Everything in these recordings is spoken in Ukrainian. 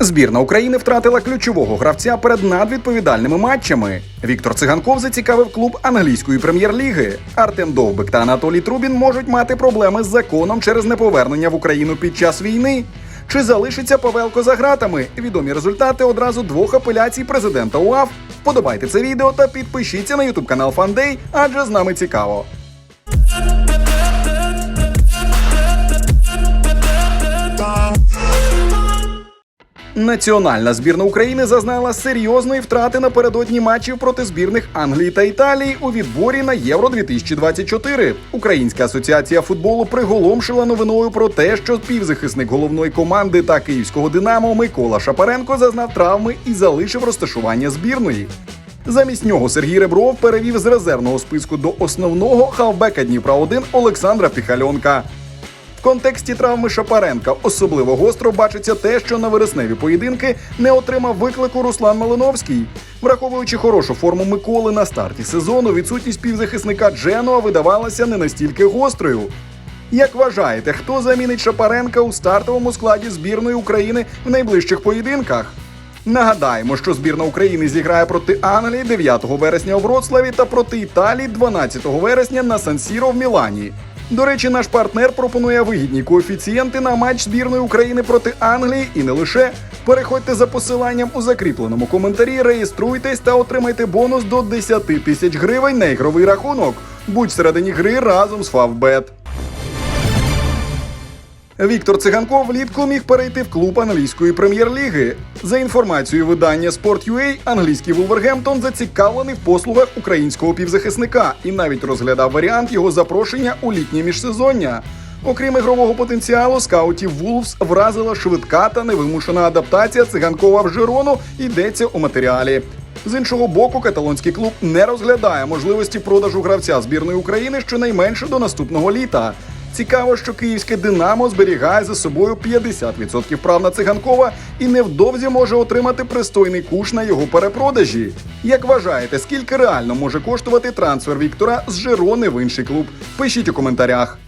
Збірна України втратила ключового гравця перед надвідповідальними матчами. Віктор Циганков зацікавив клуб англійської прем'єр-ліги. Артем Довбик та Анатолій Трубін можуть мати проблеми з законом через неповернення в Україну під час війни. Чи залишиться Павелко за гратами? Відомі результати одразу двох апеляцій президента УАФ. Подобайте це відео та підпишіться на ютуб канал Фандей, адже з нами цікаво. Національна збірна України зазнала серйозної втрати напередодні матчів проти збірних Англії та Італії у відборі на Євро 2024 Українська асоціація футболу приголомшила новиною про те, що півзахисник головної команди та київського Динамо Микола Шапаренко зазнав травми і залишив розташування збірної. Замість нього Сергій Ребров перевів з резервного списку до основного хавбека Дніпра 1 Олександра Піхальонка. В контексті травми Шапаренка особливо гостро бачиться те, що на вересневі поєдинки не отримав виклику Руслан Малиновський. Враховуючи хорошу форму Миколи на старті сезону, відсутність півзахисника Дженуа видавалася не настільки гострою. Як вважаєте, хто замінить Шапаренка у стартовому складі збірної України в найближчих поєдинках? Нагадаємо, що збірна України зіграє проти Англії 9 вересня у Вроцлаві та проти Італії 12 вересня на Сан-Сіро в Мілані. До речі, наш партнер пропонує вигідні коефіцієнти на матч збірної України проти Англії і не лише. Переходьте за посиланням у закріпленому коментарі, реєструйтесь та отримайте бонус до 10 тисяч гривень на ігровий рахунок. Будь всередині гри разом з Фавбет. Віктор Циганков влітку міг перейти в клуб англійської прем'єр-ліги. За інформацією видання Sport.ua, англійський Вулвергемптон зацікавлений в послугах українського півзахисника і навіть розглядав варіант його запрошення у літнє міжсезоння. Окрім ігрового потенціалу, скаутів Вулфс вразила швидка та невимушена адаптація циганкова в Жирону. Йдеться у матеріалі. З іншого боку, каталонський клуб не розглядає можливості продажу гравця збірної України щонайменше до наступного літа. Цікаво, що київське Динамо зберігає за собою 50% прав на циганкова і невдовзі може отримати пристойний куш на його перепродажі. Як вважаєте, скільки реально може коштувати трансфер Віктора з Жирони в інший клуб? Пишіть у коментарях.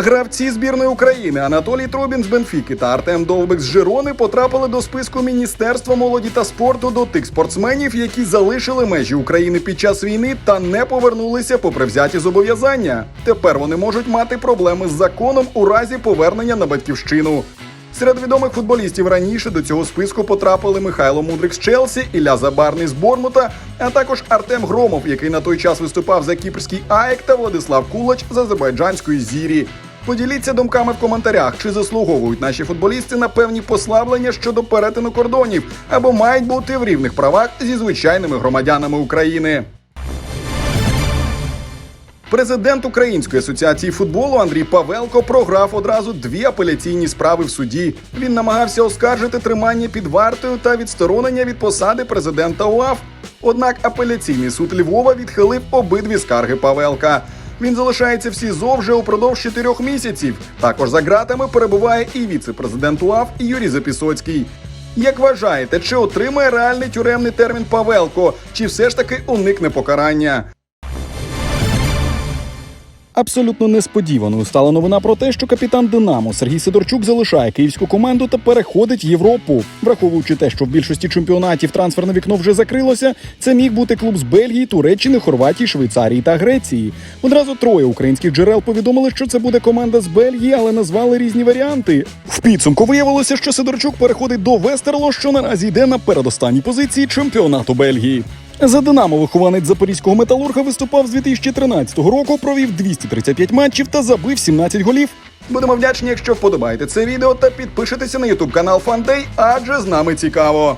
Гравці збірної України Анатолій Трубін з Бенфіки та Артем Довбик з Жирони потрапили до списку Міністерства молоді та спорту до тих спортсменів, які залишили межі України під час війни та не повернулися попри взяті зобов'язання. Тепер вони можуть мати проблеми з законом у разі повернення на батьківщину. Серед відомих футболістів раніше до цього списку потрапили Михайло Мудрик з Челсі, Ілля Забарний з Бормута, а також Артем Громов, який на той час виступав за кіпрський АЕК та Владислав Кулач з азербайджанської зірі. Поділіться думками в коментарях, чи заслуговують наші футболісти на певні послаблення щодо перетину кордонів, або мають бути в рівних правах зі звичайними громадянами України. Президент Української асоціації футболу Андрій Павелко програв одразу дві апеляційні справи в суді. Він намагався оскаржити тримання під вартою та відсторонення від посади президента УАФ. Однак апеляційний суд Львова відхилив обидві скарги Павелка. Він залишається в СІЗО вже упродовж чотирьох місяців. Також за ґратами перебуває і віце-президент УАФ Юрій Запісоцький. Як вважаєте, чи отримає реальний тюремний термін Павелко, чи все ж таки уникне покарання? Абсолютно несподіваною стала новина про те, що капітан Динамо Сергій Сидорчук залишає київську команду та переходить Європу. Враховуючи те, що в більшості чемпіонатів трансферне вікно вже закрилося, це міг бути клуб з Бельгії, Туреччини, Хорватії, Швейцарії та Греції. Одразу троє українських джерел повідомили, що це буде команда з Бельгії, але назвали різні варіанти. В підсумку виявилося, що Сидорчук переходить до Вестерло, що наразі йде на передостанній позиції чемпіонату Бельгії. За Динамо вихованець запорізького металурга виступав з 2013 року, провів 235 матчів та забив 17 голів. Будемо вдячні, якщо вподобаєте це відео та підпишетеся на ютуб канал Фандей, адже з нами цікаво.